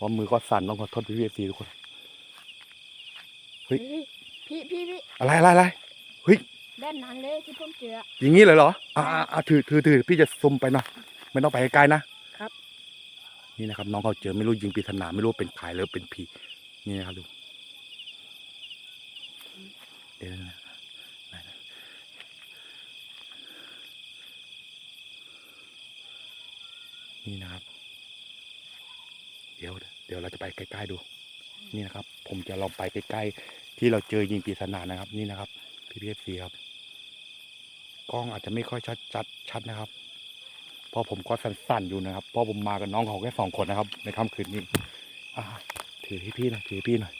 ว่ามือก็สั่นต้องขอโทษพี่พีเอฟซีทุกคนเฮ้ยพี่พี่พี่อะไรอะไรอะไรด้านนั้นเลยที่ผมเจออย่างนี้เลยเหรออ่าอ่าอ่าถือถือถือพี่จะซุ่มไปหน่อยไม่ต้องไปไกลๆนะครับ นี่นะครับ น้องเขาเจอไม่รู้ยิงปริศนาไม่รู้ว่าเป็นใครหรือเป็นผีนี่นะครับดูเดี๋ยวนะไหนนะนี่นะครับ เดี๋ยวเราจะไปใกล้ๆดู นี่นะครับ ผมจะลองไปใกล้ๆที่เราเจอยิงปริศนานะครับ นี่นะครับพี่พีเอฟซีครับ กล้องอาจจะไม่ค่อยชัดชัดชัดนะครับ เพราะผมก็สั่นๆอยู่นะครับ เพราะผมมากับน้องเขาแค่สองคนนะครับ ในค่ำคืนนี้อ่าถือให้พี่หน่อยถือให้พี่หน่อย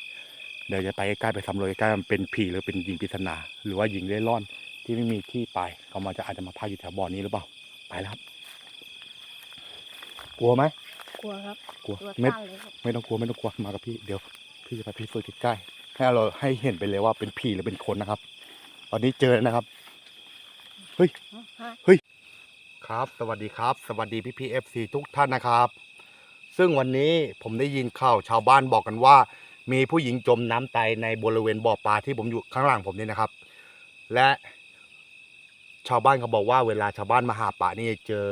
เดี๋ยวจะไปใกล้ๆไปสำรวจใกล้ๆมันเป็นผีหรือเป็นยิงปริศนาหรือว่ายิงเล่ร่อนที่ไม่มีที่ไปเขามาจะอาจจะมาพักอยู่แถวบ่อนนี้หรือเปล่า ไปแล้วครับ กลัวไหม ลัวครับกลัวตัวไม่สั้นเลยครับไม่ต้องกลัวไม่ต้องกลัวมากับพี่เดี๋ยว พี่จะไปพิสูจน์ใกล้ๆให้เราให้เห็นไปเลยว่าเป็นผีหรือเป็นคนนะครับ ตอนนี้เจอแล้วนะครับฮะครับ สวัสดีครับ สวัสดีพี่พีเอฟซีทุกท่านนะครับ ซึ่งวันนี้ผมได้ยินข่าวชาวบ้านบอกกันว่า มีผู้หญิงจมน้ำตายในบริเวณบ่อปลาที่ผมอยู่ข้างหลังผมนี่นะครับ และชาวบ้านเขาบอกว่าเวลาชาวบ้านมาหาปลานี่เจอ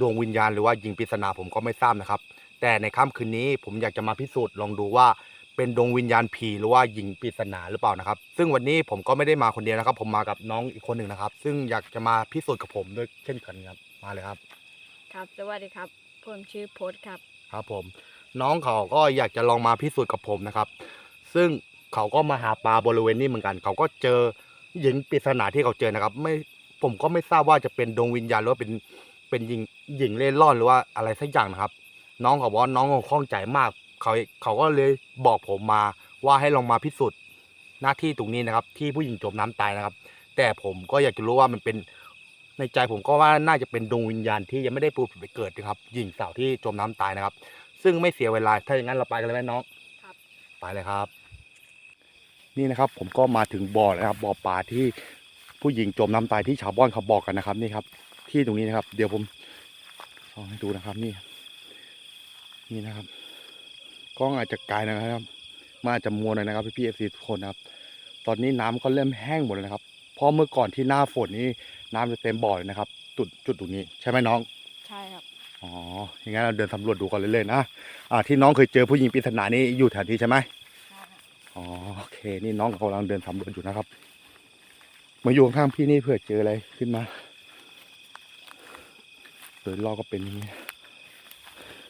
ดวงวิญญาณหรือว่ายิงปริศนาผมก็ไม่ทราบนะครับ แต่ในค่ำคืนนี้ผมอยากจะมาพิสูจน์ลองดูว่าเป็นดวงวิญญาณผีหรือว่ายิงปริศนาหรือเปล่านะครับ ซึ่งวันนี้ผมก็ไม่ได้มาคนเดียวนะครับ ผมมากับน้องอีกคนหนึ่งนะครับ ซึ่งอยากจะมาพิสูจน์กับผมด้วยเช่นกันครับมาเลยครับ ครับ สวัสดีครับ ผมชื่อโพสครับ ครับผม น้องเขาก็อยากจะลองมาพิสูจน์กับผมนะครับ ซึ่งเขาก็มาหาปลาบริเวณนี้เหมือนกัน เขาก็เจอหญิงปริศนาที่เขาเจอนะครับ ไม่ผมก็ไม่ทราบว่าจะเป็นดวงวิญญาณหรือว่าเป็น เป็นหญิงหญิงเล่ร่อนหรือว่าอะไรสักอย่างนะครับ น้องเขาบอกว่าน้องเขาคล่องใจมากเขาเขาก็เลยบอกผมมาว่าให้ลองมาพิสูจน์หน้าที่ตรงนี้นะครับ ที่ผู้หญิงจมน้ำตายนะครับ แต่ผมก็อยากจะรู้ว่ามันเป็นในใจผมก็ว่าน่าจะเป็นดวงวิญญาณที่ยังไม่ได้ปูผุดไปเกิดนะครับ หญิงสาวที่จมน้ำตายนะครับ ซึ่งไม่เสียเวลาถ้าอย่างนั้นเราไปกันเลยไหมน้องครับไปเลยครับ นี่นะครับ ผมก็มาถึงบ่อแล้วนะครับบ่อปลาที่ผู้หญิงจมน้ำตายที่ชาวบ้านเขาบอกกันนะครับนี่ครับ ที่ตรงนี้นะครับ เดี๋ยวผมลองให้ดูนะครับนี่ นี่นะครับกล้องอาจจะไกลนะครับมันอาจจะมัวหน่อยนะครับพี่พีเอฟซีทุกคนนะครับ ตอนนี้น้ำก็เริ่มแห้งหมดเลยนะครับเพราะเมื่อก่อนที่หน้าฝนนี่น้ำจะเต็มบ่อเลยนะครับ จุดจุดตรงนี้ใช่ไหมน้อง ใช่ครับอ๋ออย่างนั้นเราเดินสำรวจดูกันเรื่อยๆนะอ่าที่น้องเคยเจอผู้หญิงปริศนานี่อยู่แถวนี้ใช่ไหมใช่ครับอ๋อโอเค นี่น้องกำลังเดินสำรวจอยู่นะครับ มาอยู่ข้างๆพี่นี่เผื่อเจออะไรขึ้นมา โดยรอบก็เป็นอย่างนี้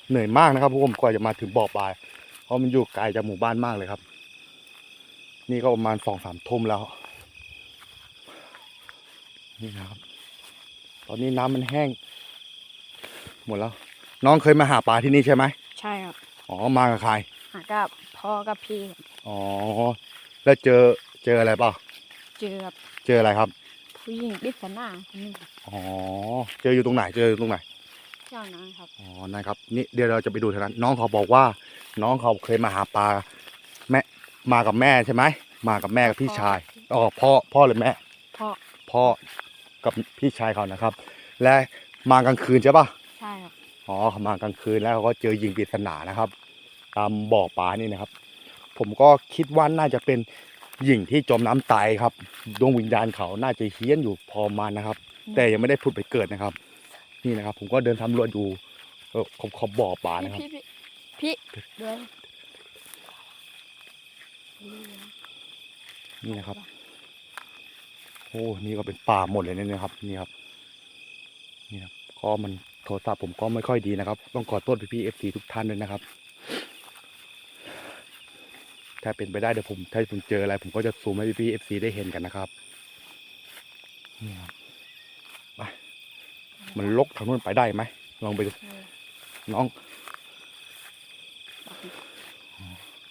เหนื่อยมากนะครับพวกผมกว่าจะมาถึงบ่อปลาเพราะมันอยู่ไกลจากหมู่บ้านมากเลยครับ นี่ก็ประมาณสองสามทุ่มแล้ว นี่นะครับ ตอนนี้น้ำมันแห้ง หมดแล้ว น้องเคยมาหาปลาที่นี่ใช่ไหมใช่ครับอ๋อมากับใครหากับพ่อกับพี่ครับอ๋อแล้วเจอเจออะไรเปล่าเจอกับเจออะไรครับ ผู้หญิงปริศนาคนหนึงครับอ๋อเจออยู่ตรงไหนเจออยู่ตรงไหนเจ้านั้นครับ อ๋อนะครับนี่เดี๋ยวเราจะไปดูเท่านั้นน้องเขาบอกว่า น้องเขาเคยมาหาปลาแม่มากับแม่ใช่ไหมมากับแม่กับพี่ชายอ๋อพ่อพ่อหรือแม่พ่อพ่อกับพี่ชายเขานะครับ และมากลางคืนใช่ปะใช่ครับอ๋อเขามากลางคืนแล้วเขาก็เจอยิงปริศนานะครับ ตามบ่อปลานี่นะครับ ผมก็คิดว่าน่าจะเป็น หญิงที่จมน้ำตายครับดวงวิญญาณเขาน่าจะเฮี้ยนอยู่พอประมาณนะครับ แต่ยังไม่ได้ผุดไปเกิดนะครับ นี่นะครับ ผมก็เดินสำรวจอยู่เออขอบขอบบ่อปลานะครับพี่พี่พี่เดินนี่นะครับโอ้นี่ก็เป็นป่าหมดเลยเนี่ยนะครับ นี่ครับ นี่ครับก็มันโทรศัพท์ผมก็ไม่ค่อยดีนะครับ ต้องขอโทษพี่ๆเอฟซีทุกท่านด้วยนะครับ ถ้าเป็นไปได้เดี๋ยวผมถ้าผมเจออะไร ผมก็จะซูมให้พี่ๆเอฟซีได้เห็นกันนะครับนี่ครับไปมันลกทางนู้นไปได้ไหมลองไปดูเออน้อง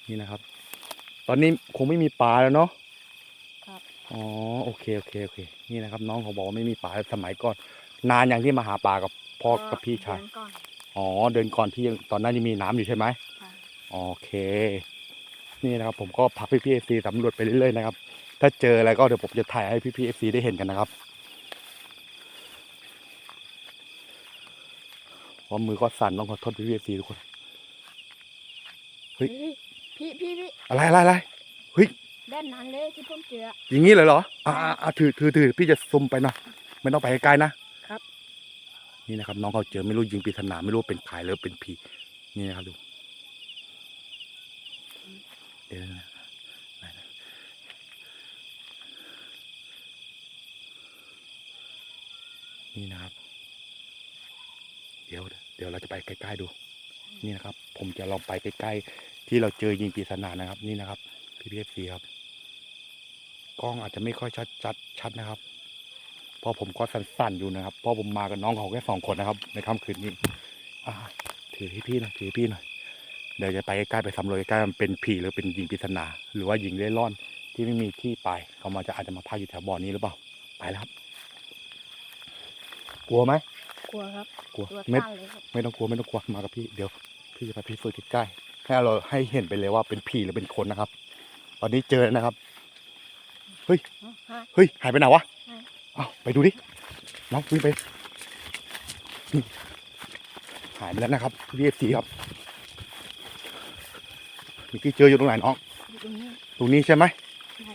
นี่นะครับ ตอนนี้คงไม่มีปลาแล้วเนาะครับอ๋อโอเคโอเคโอเค นี่นะครับ น้องเขาบอกว่าไม่มีปลาสมัยก่อน นานอย่างที่มาหาปลากับพ่อกับพี่ชายเดินก่อนอ๋อเดินก่อนที่ยังตอนนั้นยังมีน้ำอยู่ใช่ไหมใช่โอเค นี่นะครับผมก็พาพี่พีเอฟซีสำรวจไปเรื่อยๆนะครับ ถ้าเจออะไรก็เดี๋ยวผมจะถ่ายให้พี่พีเอฟซีได้เห็นกันนะครับว่ามือก็สั่นต้องขอโทษพี่พีเอฟซีทุกคนฮ้ย พี่พี่พี่อะไรอะไรอะไรด้านนั้นเลยที่ผมเจอ อย่างนี้เลยเหรอ อ่าอ่าถือถือถือพี่จะซุ่มไปหน่อยไม่ต้องไปไกลๆนะครับ นี่นะครับ น้องเขาเจอไม่รู้ยิงปริศนาไม่รู้เป็นใครหรือเป็นผีนี่นะครับดู เยวนะไหนนะนี่นะครับ เดี๋ยว เดี๋ยวเราจะไปใกล้ๆดู นี่นะครับ ผมจะลองไปใกล้ๆที่เราเจอยิงปริศนานะครับ นี่นะครับพี่พีเอฟซีครับ กล้องอาจจะไม่ค่อยชัดชัดชัดนะครับเพราะผมก็สั่นๆอยู่นะครับเพราะผมมากับน้องเขาแค่สองคนนะครับ ในค่ำคืนนี้ อ่า ถือให้พี่หน่อยถือพี่หน่อย เดี๋ยวจะไปใกล้ๆไปสำรวจใกล้ๆมันเป็นผีหรือเป็นหญิงปริศนาหรือว่าหญิงเล่ร่อนที่ไม่มีที่ไปเขามาจะอาจจะมาพักอยู่แถวบ่อนี้หรือเปล่าไปแล้วครับ กลัวไหมกลัวครับกลัวตัวไม่สั้นเลยครับไม่ต้องกลัวไม่ต้องกลัวมากับพี่เดี๋ยว พี่จะไปพิสูจน์ใกล้ๆให้เราให้เห็นไปเลยว่าเป็นผีหรือเป็นคนนะครับ ตอนนี้เจอแล้วนะครับอ๋อฮะเฮ้ยหายไปไหนวะใช่เอาไปดูดิน้องวิ่งไปนี่หายไปแล้วนะครับพี่เอฟซีครับเมื่อกี้เจออยู่ตรงไหนน้องอยู่ตรงนี้ตรงนี้ใช่ไหมใช่ไห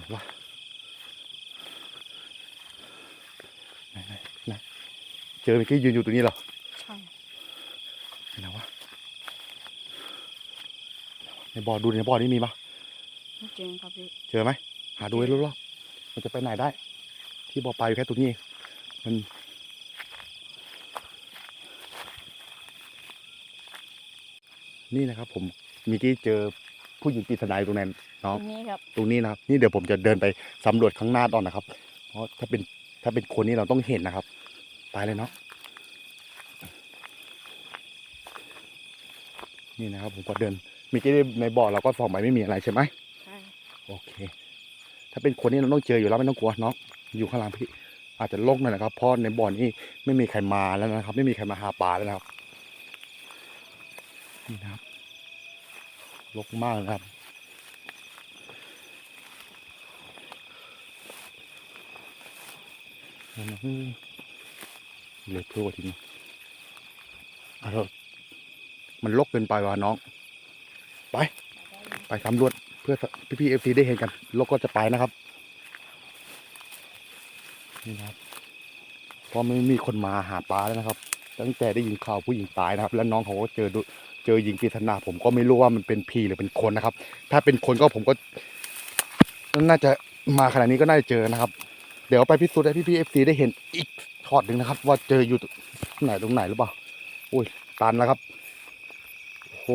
นวะไหนไหนไหนเจอเมื่อกี้ยืนอยู่ตรงนี้เหรอ ใช่ไหนวะในบ่อดูในบ่อนี้มีปะไม่เจอครับพี่เจอไหมหาดูให้รู้รอบๆมันจะไปไหนได้ ที่บ่อปลาอยู่แค่ตรงนี้เองมัน นี่นะครับ ผมเมีกี้เจอผู้หญิงปริศนาอยู่ตรงนั้นตน้องรงนี้ครับ ตรงนี้นะครับนี่เดี๋ยวผมจะเดินไปสำรวจข้างหน้าตอนนะครับ เพราะถ้าเป็นถ้าเป็นคนนี้เราต้องเห็นนะครับ ไปเลยเนาะนี่นะครับ ผมก็เดินเมีกี้ในบ่อเราก็ส่องไปไม่มีอะไรใช่ไหมใช่ โอเค ถ้าเป็นคนนี้เราต้องเจออยู่แล้วไม่ต้องกลัวเนาะอยู่ข้างหล่างพี่ อาจจะโล่งหน่อยนะครับเพราะในบ่อนี้ไม่มีใครมาแล้วนะครับ ไม่มีใครมาหาปลาแล้วนะครับ นี่นะครับรกมากนะครับอืมเลือเพื่อว่าทีนี้อะเรามันลกเกินไปว่ะน้อง ไป ไปสำรวจเพื่อพี่พี่เอฟซีได้เห็นกัน ลกก็จะไปนะครับ นี่นะครับเพราะไม่มีคนมาหาปลาแล้วนะครับ ตั้งแต่ได้ยินข่าวผู้หญิงตายนะครับ แล้วน้องเขาก็เจอดู เจอหญิงปริศนาผมก็ไม่รู้ว่ามันเป็นผีหรือเป็นคนนะครับ ถ้าเป็นคนก็ผมก็ น่าจะมาขนาดนี้ก็น่าจะเจอนะครับ เดี๋ยวไปพิสูจน์ให้พี่พี่เอฟซีได้เห็นอีกช็อตหนึ่งนะครับ ว่าเจออยู่ตรงไหนตรงไหนหรือเปล่าอุ้ยตันแล้วครับโอ้โห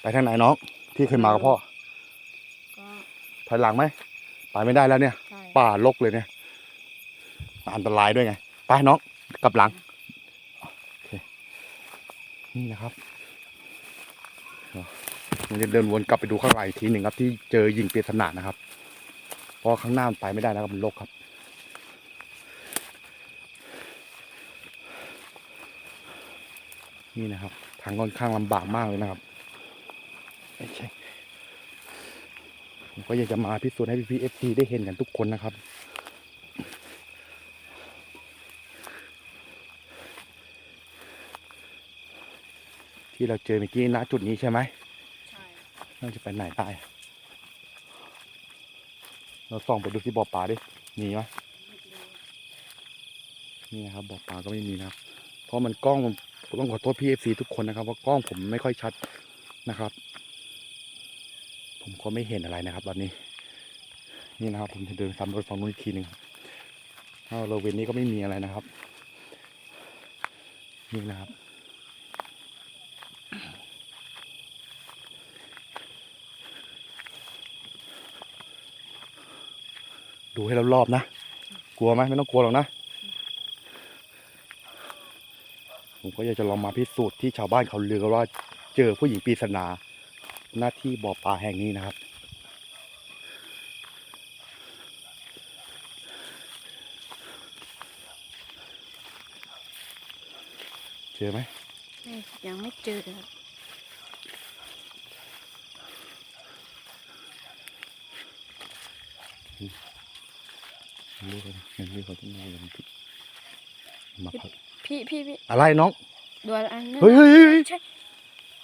ไปทางไหนน้องที่เคยมากับพ่อก็ถอยหลังไหมไปไม่ได้แล้วเนี่ยใช่ป่าลกเลยเนี่ยอันตรายด้วยไง ไปน้องกลับหลังโอเคนี่นะครับมัน จะเดินวนกลับไปดูข้างหลังอีกทีหนึ่งครับ ที่เจอยิงปริศนานะครับ เพราะข้างหน้ามันไปไม่ได้นะครับมันลกครับนี่นะครับ ทางค่อนข้างลำบากมากเลยนะครับไม่ใช่ผมก็อยากจะมาพิสูจน์ให้พี่พีเอฟซีได้เห็นกันทุกคนนะครับที่เราเจอเมื่อกี้ณจุดนี้ใช่ไหม ใช่าจะไปไหนได้เราส่องไปดูที่บ่อปลาดิ มีไหมไม่รู้นี่นะครับบ่อปลาก็ไม่มีนะครับ เพราะมันกล้องผมต้องขอโทษพี่เอฟซีทุกคนนะครับว่ากล้องผมไม่ค่อยชัดนะครับ ผมก็ไม่เห็นอะไรนะครับ ตอนนี้ นี่นะครับ ผมจะเดินซ้ำรถฝั่งนู้นอีกทีหนึ่งถ้าเราเวนนี้ก็ไม่มีอะไรนะครับ นี่นะครับ ดูให้รรอบๆนะ กลัวไหมไม่ต้องกลัวหรอกนะ ผมก็อยากจะลองมาพิสูจน์ที่ชาวบ้านเขาเลือกันว่า เจอผู้หญิงปริศนา หน้าที่บ่อปลาแห่งนี้นะครับ เจอไหมยยังไม่เจอครับ เรียกอะไรเรียกเขาที่มาอย่างพี่มาพักพี่พี่พี่อะไรน้องดูอะไรอันนั้นเฮ้ยเฮ้ยเฮ้ยใช่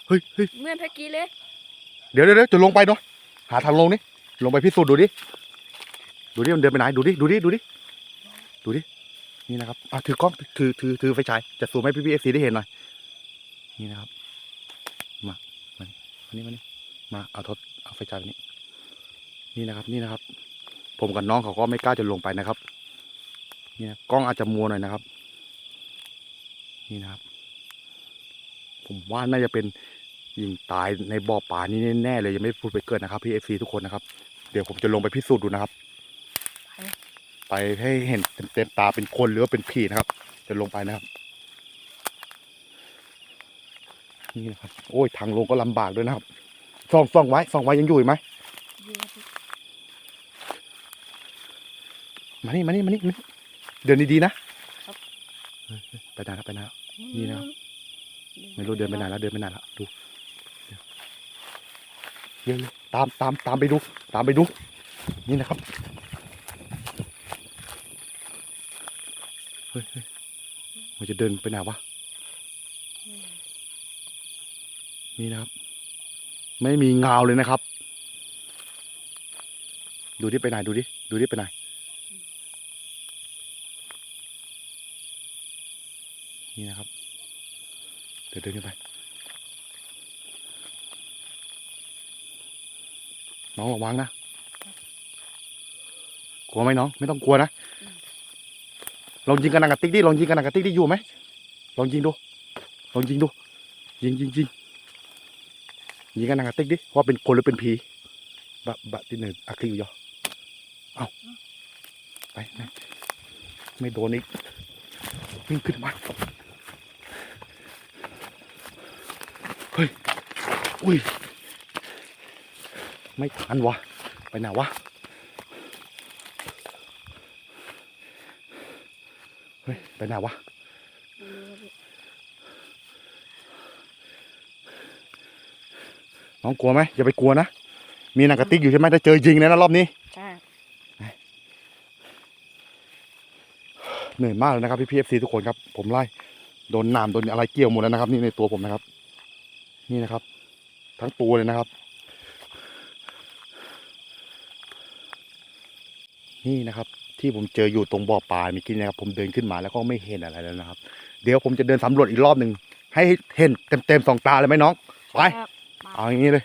เฮ้ยเฮ้ยเหมื่อนเมื่อกี้เลยเดี๋ยวเดี๋ยวเดี๋ยวจะลงไปเนาะหาทางลงนี่ลงไปพิสูจน์ดูดิดูดิมันเดินไปไหนดูดิดูดิดูดิดูดินี่นะครับอะถือกล้องถือถือถือไฟฉายจะซูมให้พี่พีเอฟซีได้เห็นหน่อยนี่นะครับมามามานี่มานี่มาเอาทดเอาไฟฉายไปนี่นี่นะครับนี่นะครับ ผมกับน้องเขาก็ไม่กล้าจะลงไปนะครับ เนี่นะกล้องอาจจะมัวหน่อยนะครับ นี่นะครับ ผมว่าน่าจะเป็นยิงตายในบ่อป่านี่แน่ๆเลยยังไม่พูดไปเกินนะครับพี่เอฟซีทุกคนนะครับ เดี๋ยวผมจะลงไปพิสูจน์ดูนะครับ ไปให้เห็นเต็มๆตาเป็นคนหรือว่าเป็นผีนะครับ จะลงไปนะครับ นี่นะครับ โอ้ยทางลงก็ลำบากด้วยนะครับส่องส่องไว้ส่องไว้ยังอยู่ไหม อยู่ครับพี่ มานี่มานี่มานี่มานี่เดินดีๆนะครับไปไหนแล้วไปไหนแล้วนี่นะไม่รู้เดินไปไหนแล้วเดินไปไหนแล้วดูเดี๋ยวเร็วๆตามตามตามไปดู ตามไปดู นี่นะครับเฮ้ยเฮ้ยมันจะเดินไปไหนวะนี่นะครับ ไม่มีเงาเลยนะครับ ดูที่ไปไหนดูดิดูที่ไปไหน นี่นะครับ เดี๋ยวเดินขึ้นไปน้องระวังนะ กลัวไหมน้อง ไม่ต้องกลัวนะ ลองยิงกันหนังกระติกดิ ลองยิงกันหนังกระติกดิอยู่ไหม ลองยิงดู ลองยิงดู ยิงยิงยิงยิงกันหนังกระติกดิ ว่าเป็นคนหรือเป็นผีบะบะที่หนึ่งอาคิวยอเอาไปไป ไม่โดนอีกวิ่งขึ้นมา เฮ้ย อุ้ย ไม่ทันวะ ไปไหนวะ เฮ้ย ไปไหนวะไม่รู้ครับพี่น้องกลัวไหมอย่าไปกลัวนะ มีหนังกระติกอยู่ใช่ไหมถ้าเจอยิงเลยนะรอบนี้ใช่เหนื่อยมากเลยนะครับพี่พีเอฟซีทุกคนครับ ผมไล่โดนหนามโดนอะไรเกี่ยวหมดแล้วนะครับ นี่ในตัวผมนะครับ นี่นะครับ ทั้งตัวเลยนะครับ นี่นะครับ ที่ผมเจออยู่ตรงบ่อปลาเมื่อกี้นะครับ ผมเดินขึ้นมาแล้วก็ไม่เห็นอะไรแล้วนะครับ เดี๋ยวผมจะเดินสำรวจอีกรอบหนึ่งให้เห็นเต็มๆสองตาเลยไหมน้อง ไปครับเอาอย่างนี้เลย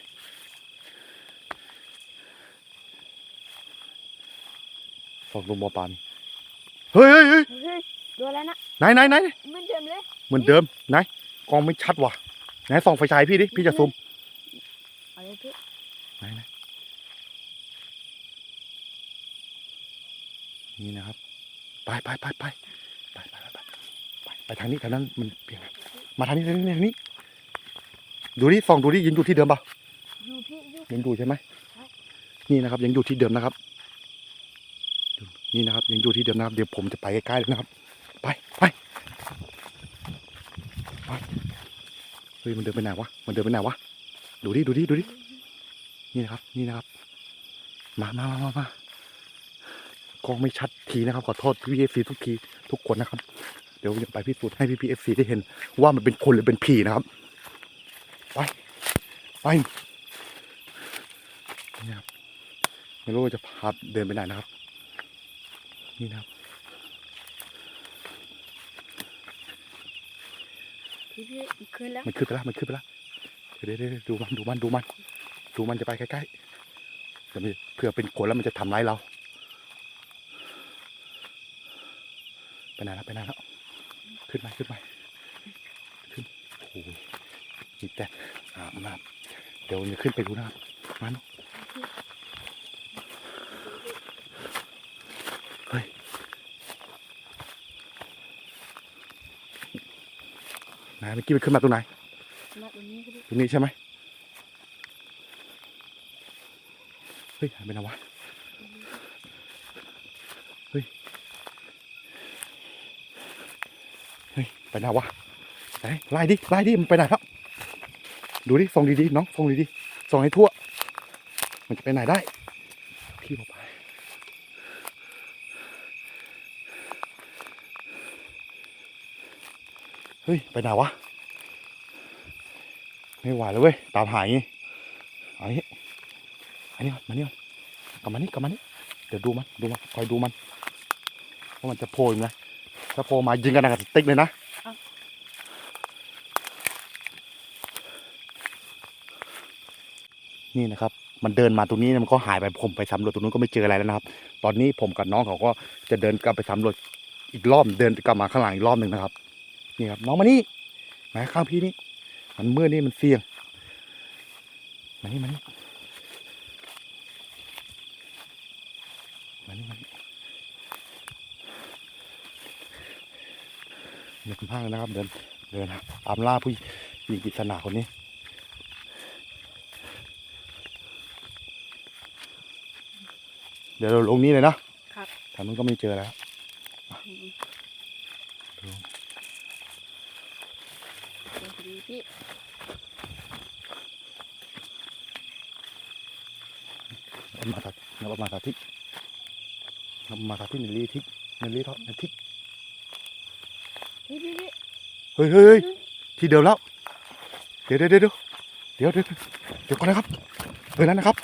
ส่องตรงบ่อปลานี่เฮ้ยเฮ้ยเฮ้ยเฮ้ยดูอะไรนะไหนไหนไหนเหมือนเดิมเลยเหมือนเดิมไหนกล้องไม่ชัดว่ะ ไหนส่องไฟฉายพี่ดิ พี่จะซูมเอาเลยพี่ไหนไหนนี่นะครับ ไปไปไปไปไปไปไปไปไปไปทางนี้ทางนั้นมันเปลี่ยนไงมาทางนี้ทางนี้ทางนี้ ดูดิส่องดูดิยังอยู่ที่เดิมปะอยู่พี่อยู่ยังอยู่ใช่ไหมใช่นี่นะครับ ยังอยู่ที่เดิมนะครับ นี่นะครับ ยังอยู่ที่เดิมนะครับ เดี๋ยวผมจะไปใกล้ๆเลยนะครับ ไปไปไป เฮ้ยมันเดินไปไหนวะมันเดินไปไหนวะดูดิดูดิดูดินี่นะครับ นี่นะครับ มามามามามากล้องไม่ชัดทีนะครับขอโทษพี่เอฟซีทุกทีทุกคนนะครับ เดี๋ยวจะไปพิสูจน์ให้พี่พีเอฟซีได้เห็น ว่ามันเป็นคนหรือเป็นผีนะครับ ไปไปนี่ครับไม่รู้ว่าจะพาเดินไปไหนนะครับ นี่นะครับ พี่พี่คืนแล้วมันขึ้นไปแล้วมันขึ้นไปแล้วเดี๋ยวเดี๋ยวดูมันดูมันดูมันดูมันจะไปใกล้ๆจะมีเผื่อเป็นคนแล้วมันจะทำร้ายเราไปไหนแล้วไปไหนแล้วขึ้นไปขึ้นไปขึ้นโอ้ยมีแต่อาบน้ำเดี๋ยวจะขึ้นไปดูนะครับมันเฮ้ยไหน เมื่อกี้มันขึ้นมาตรงไหนมาตรงนี้ครับพี่ตรงนี้ใช่ไหมเฮ้ยหายไปไหนวะเฮ้ยเฮ้ยไปไหนวะไหนไล่ดิไล่ดิมันไปไหนครับดูดิส่องดีๆน้องส่องดีๆส่องให้ทั่ว มันจะไปไหนได้พี่บอกไป เฮ้ย ไปไหนวะ ไม่ไหวแล้วเว้ย ตามหายงี้เอาอย่างงี้อันนี้มาเนี่ก่อนกลับมานี่กลับมานี่ เดี๋ยวดูมัน ดูมันคอยดูมันว่ามันจะโผล่ไหมถ้าโผล่มายิงกันกับติ๊กเลยนะนี่นะครับ มันเดินมาตรงนี้มันก็หายไปผมไปสำรวจตรงนู้นก็ไม่เจออะไรแล้วนะครับ ตอนนี้ผมกับน้องเขาก็จะเดินกลับไปสำรวจอีกรอบเดินกลับมาข้างหลังอีกรอบหนึ่งนะครับ นี่ครับน้องมานี่มาข้างพี่นี่มันมืดนี่มันเสี่ยงมานี่มานี่มานี่มานี่เดินข้างเลยนะครับ เดินเดินตามล่าผู้หญิงปริศนาคนนี้เดี๋ยวเราลงนี้เลยนะครับทางนู้นก็ไม่เจอแล้ว อืมเดี๋ยวดีพี่ นับมาทัดนับมาทัดทิศนับมาทัดทิศหนึ่งลีทิศหนึ่งลีทอดหนึ่งทิศพี่พี่พี่เฮ้ยเฮ้ยเฮ้ยที่เดิมแล้ว เดี๋ยวเดี๋ยวเดี๋ยวเดี๋ยวเดี๋ยวเดี๋ยวเดี๋ยวก่อนนะครับเออนั้นนะครับ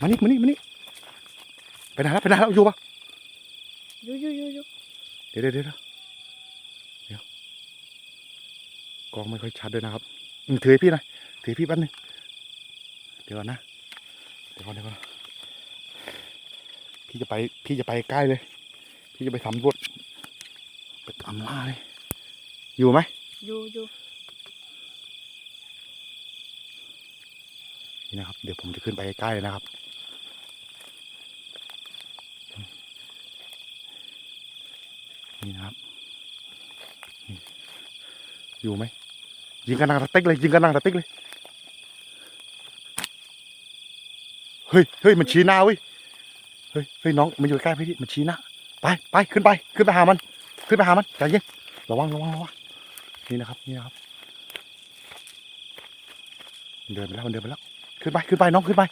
มานี่มานี่มานี่ไปไหนแล้วไปไหนแล้วอยู่ปะอยู่อยู่อยู่อยู่เดี๋ยวเดี๋ยวเดี๋ยวเดี๋ยว กล้องไม่ค่อยชัดด้วยนะครับอืมถือให้พี่หน่อยถือให้พี่แป๊บนึงเดี๋ยวก่อนนะเดี๋ยวก่อนเดี๋ยวก่อนพี่จะไปพี่จะไปใกล้เลย พี่จะไปสำรวจไปตามล่าเลย อยู่ไหมอยู่อยู่นี่นะครับ เดี๋ยวผมจะขึ้นไปใกล้ๆเลยนะครับ นี่นะครับนี่ อยู่ไหมยิงกันนางตะติ๊กเลยยิงกันนางตะติ๊กเลยเฮ้ยเฮ้ยมันชี้หน้าเว้ยเฮ้ยเฮ้ยน้องมาอยู่ใกล้พี่ดิมันชี้หน้าไปไปขึ้นไปขึ้นไปหามัน ขึ้นไปหามันใจเย็นระวังระวังระวังนี่นะครับนี่นะครับเดินไปแล้วมันเดินไปแล้วขึ้นไปขึ้นไปน้องขึ้นไป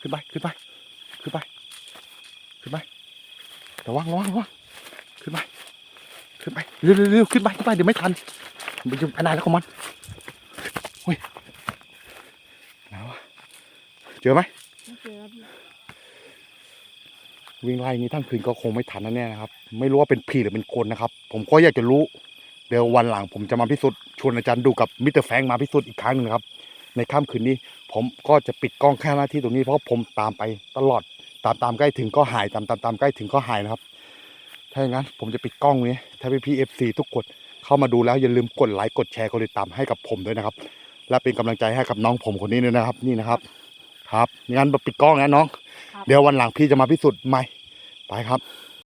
ขึ้นไปขึ้นไปขึ้นไปขึ้นไประวังระวังระวังขึ้นไป ขึ้นไปเร็วเร็วเร็วขึ้นไปขึ้นไปเดี๋ยวไม่ทันมันจะไปไหนแล้วของมันเฮ้ยหนาวเจอไหมไม่เจอวิ่งไล่นี้ทั้งคืนก็คงไม่ทันนะเนี่ยนะครับ ไม่รู้ว่าเป็นผีหรือเป็นคนนะครับ ผมก็อยากจะรู้ เดี๋ยววันหลังผมจะมาพิสูจน์ชวนอาจารย์ดูกับมิสเตอร์แฟงมาพิสูจน์อีกครั้งหนึ่งครับ ในค่ำคืนนี้ ผมก็จะปิดกล้องแค่หน้าที่ตรงนี้เพราะผมตามไปตลอดตามตามใกล้ถึงก็หายตามตามตามใกล้ถึงก็หายนะครับ ถ้าอย่างนั้นผมจะปิดกล้องนี้ ถ้าพี่พีเอฟซีทุกคนเข้ามาดูแล้วอย่าลืมกดไลค์กดแชร์กดติดตามให้กับผมด้วยนะครับ และเป็นกำลังใจให้กับน้องผมคนนี้ด้วยนะครับ นี่นะครับ ครับงั้นปิดกล้องนะน้อง เดี๋ยววันหลังพี่จะมาพิสูจน์ใหม่ไปครับค